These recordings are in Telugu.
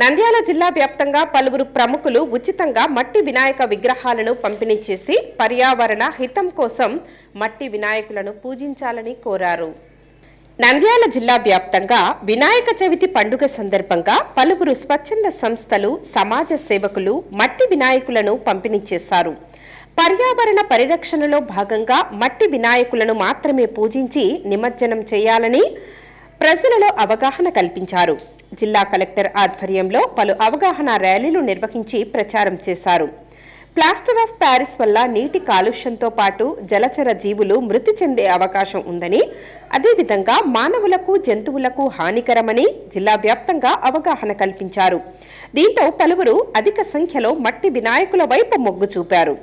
నంద్యాల జిల్లా వ్యాప్తంగా పలువురు ప్రముఖులు ఉచితంగా మట్టి వినాయక విగ్రహాలను పంపిణీ చేసి పర్యావరణ హితం కోసం మట్టి వినాయకులను పూజించాలని కోరారు. నంద్యాల జిల్లా వ్యాప్తంగా వినాయక చవితి పండుగ సందర్భంగా పలువురు స్వచ్ఛంద సంస్థలు సమాజ సేవకులు మట్టి వినాయకులను పంపిణీ చేశారు. పర్యావరణ పరిరక్షణలో భాగంగా మట్టి వినాయకులను మాత్రమే పూజించి నిమజ్జనం చేయాలని ప్రజలలో అవగాహన కల్పించారు. జిల్లా కలెక్టర్ ఆధ్వర్యంలో పలు అవగాహన ర్యాలీలు నిర్వహించి ప్రచారం చేశారు. ప్లాస్టర్ ఆఫ్ ప్యారిస్ వల్ల నీటి కాలుష్యంతో పాటు జలచర జీవులు మృతి చెందే అవకాశం ఉందని అదేవిధంగా మానవులకు జంతువులకు హానికరమని జిల్లా వ్యాప్తంగా అవగాహన కల్పించారు. దీంతో పలువురు అధిక సంఖ్యలో మట్టి వినాయకుల వైపు మొగ్గు చూపారు.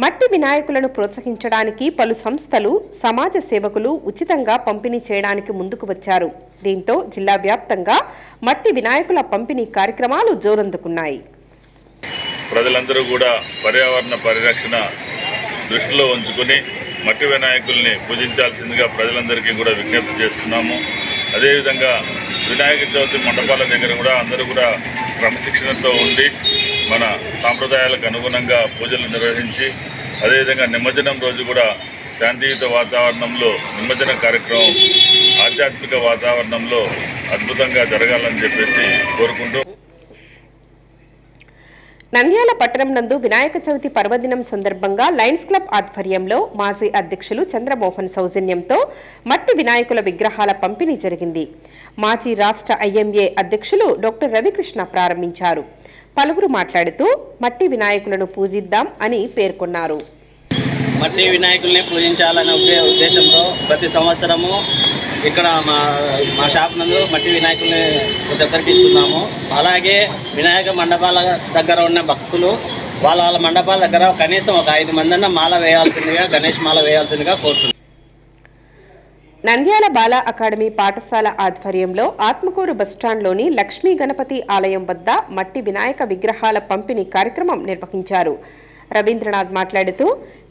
మట్టి వినాయకులను ప్రోత్సహించడానికి పలు సంస్థలు సమాజ సేవకులు ఉచితంగా పంపిణీ చేయడానికి ముందుకు వచ్చారు. దీంతో జిల్లా వ్యాప్తంగా మట్టి వినాయకుల పంపిణీ కార్యక్రమాలు జోరందుకున్నాయి. ప్రజలందరూ కూడా పర్యావరణ పరిరక్షణ దృష్టిలో ఉంచుకుని మట్టి వినాయకుల్ని పూజించాల్సిందిగా ప్రజలందరికీ కూడా విజ్ఞప్తి చేస్తున్నాము. అదేవిధంగా వినాయక చవితి మండపాల దగ్గర కూడా అందరూ కూడా క్రమశిక్షణతో ఉండి మన సాంప్రదాయాలకు అనుగుణంగా పూజలు నిర్వహించి అదేవిధంగా నిమజ్జనం రోజు కూడా శాంతియుత వాతావరణంలో నిమజ్జన కార్యక్రమం ఆధ్యాత్మిక వాతావరణంలో అద్భుతంగా జరగాలని చెప్పేసి కోరుకుంటూ నంద్యాల పట్టణం నందు వినాయక చవితి పర్వదినం సందర్భంగా లయన్స్ క్లబ్ ఆధ్వర్యంలో మాజీ అధ్యక్షులు చంద్రమోహన్ సౌజన్యంతో మట్టి వినాయకుల విగ్రహాల పంపిణీ జరిగింది. మాజీ రాష్ట్ర ఐఎంఏ అధ్యక్షులు డాక్టర్ రవికృష్ణ ప్రారంభించారు. పలువురు మాట్లాడుతూ మట్టి వినాయకులను పూజిద్దాం అని పేర్కొన్నారు. మట్టి వినాయకుల్ని పూజించాలనే ఉద్దేశంతో ప్రతి సంవత్సరము ఇక్కడ మా మా షాప్ నందు మట్టి వినాయకుల్ని ప్రదర్శిస్తున్నాము అలాగే వినాయక మండపాల దగ్గర ఉన్న భక్తులు వాళ్ళ వాళ్ళ మండపాల దగ్గర కనీసం ఒక ఐదు మందన్న మాల వేయాల్సిందిగా గణేష్ మాల వేయాల్సిందిగా కోరుతున్నాం. నంద్యాల బాల అకాడమీ పాఠశాల ఆధ్వర్యంలో ఆత్మకూరు బస్టాండ్లోని లక్ష్మీ గణపతి ఆలయం వద్ద మట్టి వినాయక విగ్రహాల పంపిణీ కార్యక్రమం నిర్వహించారు. రవీంద్రనాథ్ మాట్లాడుతూ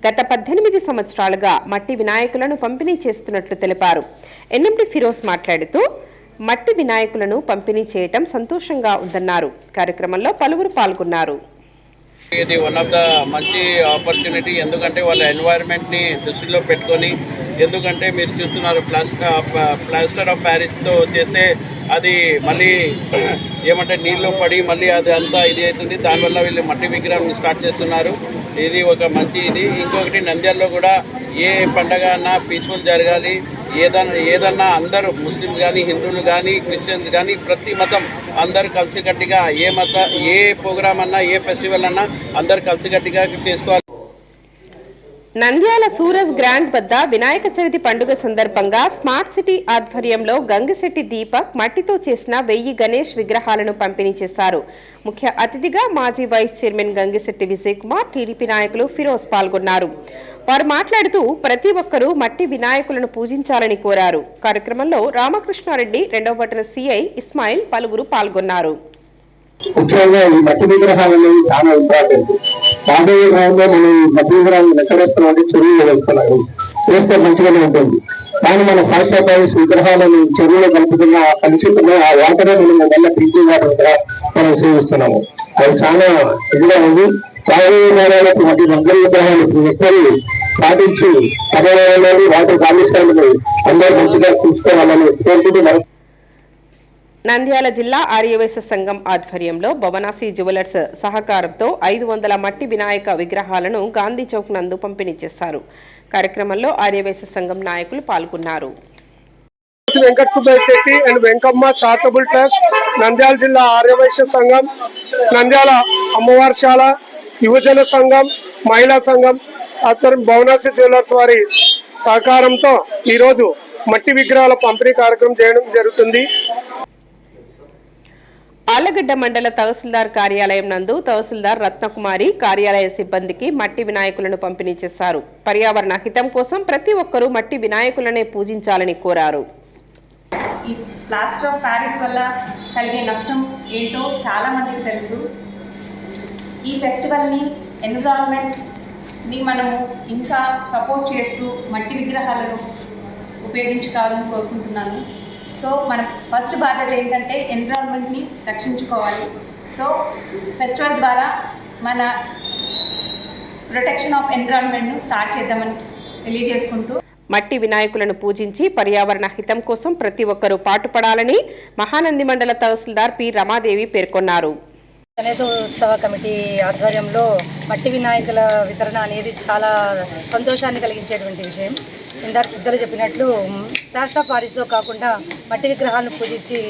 గత పద్దెనిమిది సంవత్సరాలుగా మట్టి వినాయకులను పంపిణీ చేస్తున్నట్లు తెలిపారు. ఎన్ఎండి ఫిరోజ్ మాట్లాడుతూ మట్టి వినాయకులను పంపిణీ చేయటం సంతోషంగా ఉందన్నారు. కార్యక్రమంలో పలువురు పాల్గొన్నారు. ఇది వన్ ఆఫ్ ద మంచి ఆపర్చునిటీ ఎందుకంటే వాళ్ళ ఎన్వైర్న్మెంట్ని దృష్టిలో పెట్టుకొని ఎందుకంటే మీరు చూస్తున్నారు ప్లాస్టర్ ప్లాస్టర్ ఆఫ్ ప్యారిస్తో చేస్తే అది మళ్ళీ ఏమంటే నీళ్ళు పడి మళ్ళీ అది అంతా ఇది అవుతుంది. దానివల్ల వీళ్ళు మట్టి విగ్రహం స్టార్ట్ చేస్తున్నారు. ఇది ఒక మంచి ఇది. ఇంకొకటి నంద్యాలలో కూడా ఏ పండగ అన్నా పీస్ఫుల్ జరగాలి. ఏదన్నా ఏదన్నా అందరూ ముస్లిమ్స్ కానీ హిందువులు కానీ క్రిస్టియన్స్ కానీ ప్రతి మతం అందరు కలిసికట్టుగా ఏ మత ఏ ప్రోగ్రామ్ అన్నా ఏ ఫెస్టివల్ అన్నా అందరు కలిసికట్టుగా చేసుకోవాలి. నంద్యాల సూరజ్ గ్రాండ్ వద్ద వినాయక చవితి పండుగ సందర్భంగా స్మార్ట్ సిటీ ఆధ్వర్యంలో గంగిశెట్టి దీపక్ మట్టితో చేసిన వెయ్యి గణేష్ విగ్రహాలను పంపిణీ చేశారు. ముఖ్య అతిథిగా మాజీ vice chairman Gangishetti Vijay Kumar TDP నాయకులు ఫిరోజ్ పాల్గొన్నారు. వారు మాట్లాడుతూ ప్రతి ఒక్కరూ మట్టి వినాయకులను పూజించాలని కోరారు. కార్యక్రమంలో రామకృష్ణారెడ్డి రెండవ పట్టణ సిఐ ఇస్మాయిల్ పలువురు పాల్గొన్నారు. ముఖ్యంగా ఈ మట్టి విగ్రహాలు చాలా ఇంపార్టెంట్. రాబోయే కాలంలో మనం ఈ మట్టి ఎక్కడేస్తున్నామంటే చెరువులు వేస్తున్నాము వేస్తే మంచిగానే ఉంటుంది. కానీ మన ఫాస్ట్ విగ్రహాలను చెరువులో కలుపుతున్న ఆ కలుషితున్న ఆ వాటరే మనం వల్ల డ్రింకింగ్ వాటర్ కూడా మనం సేవిస్తున్నాము. అది చాలా ఇదిగా ఉంది. రాబోయే కాలాలకు మట్టి రంగుల విగ్రహాలు ఎక్కువ పాటించి పర్యావరణాన్ని వాటి కాలుష్యాలను అందరూ మంచిగా చూసుకోవాలని కోరుకుంటూ నంద్యాల జిల్లా ఆర్యవైశ్య సంఘం ఆధ్వర్యంలో భవనాసి జ్యువెలర్స్ సహకారంతో ఐదు వందల మట్టి వినాయక విగ్రహాలను గాంధీ చౌక్ నందు పంపిణీ చేశారు. కార్యక్రమంలో ఆర్యవైశ్య సంఘం నాయకులు పాల్గొన్నారు. Venkata Subbaiah Shetty and Venkamma charitable trust Nandyal జిల్లా ఆర్యవైశ్య సంఘం నంద్యాల అమ్మవారిశాల యువజన సంఘం మహిళా సంఘం అతను భవనాసి జ్యువెలర్స్ వారి సహకారంతో ఈరోజు మట్టి విగ్రహాల పంపిణీ కార్యక్రమం చేయడం జరుగుతుంది. ఆళ్ళగడ్డ మండల తహసీల్దార్ కార్యాలయం నందు తహసీల్దార్ రత్నకుమారి కార్యాలయ సిబ్బందికి మట్టి వినాయకులను పంపిణీ చేశారు. పర్యావరణ హితం కోసం ప్రతి ఒక్కరూ మట్టి వినాయకులనే పూజించాలని కోరారు. ఈ ప్లాస్టర్ ఆఫ్ ప్యారిస్ వల్ల కలిగే నష్టం ఏంటో చాలా మందికి తెలుసు. ఈ ఫెస్టివల్ని ఎన్విరాన్మెంట్ని మనము ఇంకా సపోర్ట్ చేస్తూ మట్టి విగ్రహాలను ఉపయోగించుకోవాలని కోరుకుంటున్నాను. సో మన ఫస్ట్ బాధ్యత ఏంటంటే ఎన్విరాన్మెంట్ని రక్షించుకోవాలి. సో ఫెస్టివల్ ద్వారా మన ప్రొటెక్షన్ ఆఫ్ ఎన్విరాన్మెంట్ను స్టార్ట్ చేద్దామని తెలియజేసుకుంటూ మట్టి వినాయకులను పూజించి పర్యావరణ హితం కోసం ప్రతి ఒక్కరూ పాటుపడాలని మహానంది మండల తహసీల్దార్ పి రమాదేవి పేర్కొన్నారు. గణేశోత్సవ కమిటీ ఆధ్వర్యంలో మట్టి వినాయకుల వితరణ అనేది చాలా సంతోషాన్ని కలిగించేటువంటి విషయం. ఇందాక ఇద్దరు చెప్పినట్లు ప్లాస్టర్ ఆఫ్ పారిస్తో కాకుండా మట్టి విగ్రహాలను పూజించి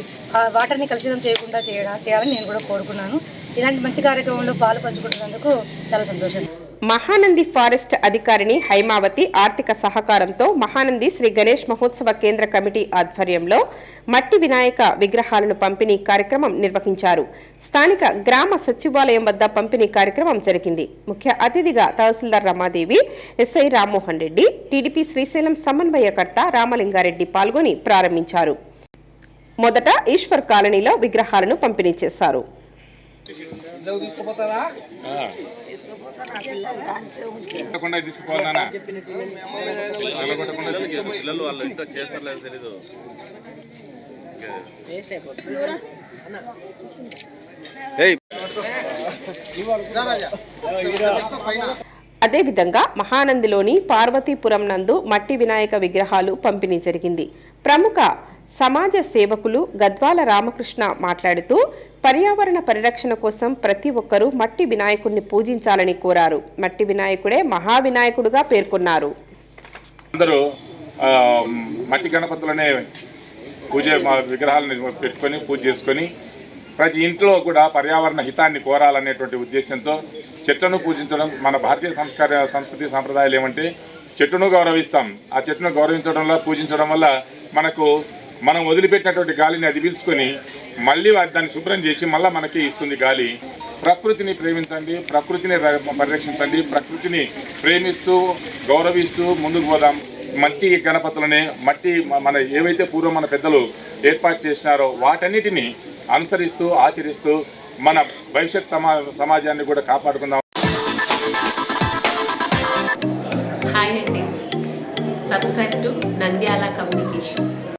వాటర్ని కలుషితం చేయకుండా చేయడం చేయాలని నేను కూడా కోరుకున్నాను. ఇలాంటి మంచి కార్యక్రమంలో పాలు పంచుకుంటున్నందుకు చాలా సంతోషం. మహానంది ఫారెస్ట్ అధికారిని హైమావతి ఆర్థిక సహకారంతో మహానంది శ్రీ గణేష్ మహోత్సవ కేంద్ర కమిటీ ఆధ్వర్యంలో మట్టి వినాయక విగ్రహాలను పంపిణీ కార్యక్రమం నిర్వహించారు. స్థానిక గ్రామ సచివాలయం వద్ద పంపిణీ కార్యక్రమం జరిగింది. ముఖ్య అతిథిగా తహసీల్దార్ రమాదేవి ఎస్ఐ రామ్మోహన్ రెడ్డి టీడీపీ శ్రీశైలం సమన్వయకర్త రామలింగారెడ్డి పాల్గొని ప్రారంభించారు. మొదట ఈశ్వర్ కాలనీలో విగ్రహాలను పంపిణీ చేశారు. కొట్టకుండా తీసుకుపోవాలన్నా పిల్లలు వాళ్ళు ఇంకా చేస్తారు లేదో తెలీదు. అదేవిధంగా మహానందిలోని పార్వతీపురం నందు మట్టి వినాయక విగ్రహాలు పంపిణీ జరిగింది. ప్రముఖ సమాజ సేవకులు గద్వాల రామకృష్ణ మాట్లాడుతూ పర్యావరణ పరిరక్షణ కోసం ప్రతి ఒక్కరూ మట్టి వినాయకుడిని పూజించాలని కోరారు. మట్టి వినాయకుడే మహావినాయకుడుగా పేర్కొన్నారు. అందరూ మట్టి గణపతులనే పూజ విగ్రహాలను పెట్టుకొని పూజ చేసుకొని ప్రతి ఇంట్లో కూడా పర్యావరణ హితాన్ని కోరాలనేటువంటి ఉద్దేశంతో చెట్లను పూజించడం మన భారతీయ సంస్కార సంస్కృతి సాంప్రదాయాలు ఏమంటే చెట్టును గౌరవిస్తాం. ఆ చెట్టును గౌరవించడం వల్ల పూజించడం వల్ల మనకు మనం వదిలిపెట్టినటువంటి గాలిని అది పీల్చుకొని మళ్ళీ దాన్ని శుభ్రం చేసి మళ్ళీ మనకి ఇస్తుంది గాలి. ప్రకృతిని ప్రేమించండి ప్రకృతిని పరిరక్షించండి ప్రకృతిని ప్రేమిస్తూ గౌరవిస్తూ ముందుకు పోదాం. మట్టి గణపతులనే మట్టి మన ఏవైతే పూర్వం మన పెద్దలు ఏర్పాటు చేసినారో వాటన్నిటిని అనుసరిస్తూ ఆచరిస్తూ మన భవిష్యత్ సమా సమాజాన్ని కూడా కాపాడుకుందాం. హాయ్ అండి సబ్స్క్రైబ్ టు నంద్యాల కమ్యూనికేషన్